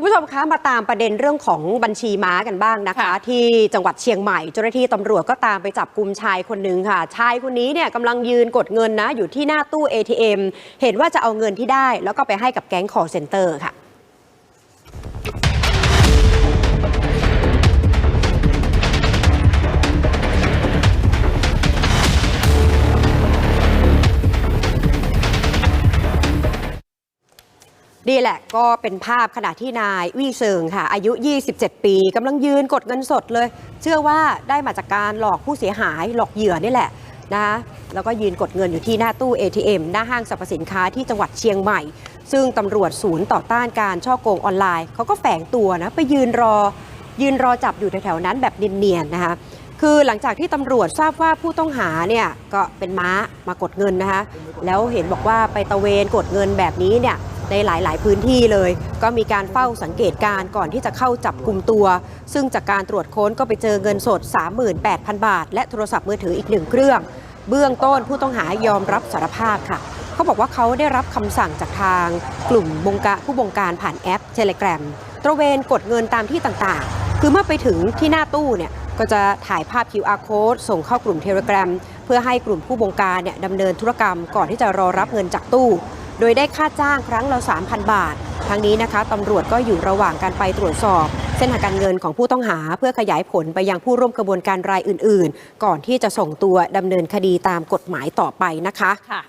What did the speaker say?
คุณผู้ชมคะมาตามประเด็นเรื่องของบัญชีม้ากันบ้างนะคะค่ะที่จังหวัดเชียงใหม่เจ้าหน้าที่ตำรวจก็ตามไปจับกลุ่มชายคนหนึ่งค่ะ ชายคนนี้เนี่ยกำลังยืนกดเงินนะอยู่ที่หน้าตู้ ATM เห็นว่าจะเอาเงินที่ได้ แล้วก็ไปให้กับแก๊ง call center ค่ะ นี่แหละก็เป็นภาพขณะที่นายวี่เซิงค่ะ อายุ 27 ปีกำลังยืนกดเงินสดเลย เชื่อว่าได้มาจากการหลอกผู้เสียหายหลอกเหยื่อนี่แหละนะคะแล้วก็ยืนกดเงินอยู่ที่หน้าตู้ ATM หน้าห้างสรรพสินค้าที่จังหวัดเชียงใหม่ ซึ่งตำรวจศูนย์ต่อต้านการช่อโกงออนไลน์ เขาก็แฝงตัวนะ ไปยืนรอ ยืนรอจับอยู่แถวๆนั้นแบบเนียนๆนะคะคือหลังจากที่ตำรวจทราบว่าผู้ต้องหาเนี่ยก็เป็นม้ามากดเงินนะคะแล้วเห็นบอกว่าไปตะเวนกดเงินแบบนี้เนี่ย ในหลาย ๆ พื้นที่เลย ก็มีการเฝ้าสังเกตการณ์ก่อนที่จะเข้าจับกลุ่มตัว ซึ่งจากการตรวจค้นก็ไปเจอเงินสด 38,000 บาท และโทรศัพท์มือถืออีกหนึ่งเครื่อง เบื้องต้นผู้ต้องหายอมรับสารภาพค่ะ เขาบอกว่าเขาได้รับคำสั่งจากทางกลุ่มบงการผู้บงการผ่านแอป Telegram ตระเวนกดเงินตามที่ต่าง ๆ คือเมื่อไปถึงที่หน้าตู้เนี่ยก็จะถ่ายภาพ QR code ส่งเข้ากลุ่ม Telegram เพื่อให้กลุ่มผู้บงการเนี่ยดำเนินธุรกรรมก่อนที่จะรอรับเงินจากตู้ โดยได้ค่าจ้างครั้งละ 3,000 บาท ทั้งนี้นะคะตำรวจก็อยู่ระหว่างการไปตรวจสอบ เส้นทางการเงินของผู้ต้องหาเพื่อขยายผลไปยังผู้ร่วมกระบวนการรายอื่น ๆ ก่อนที่จะส่งตัวดำเนินคดีตามกฎหมายต่อไปนะคะค่ะ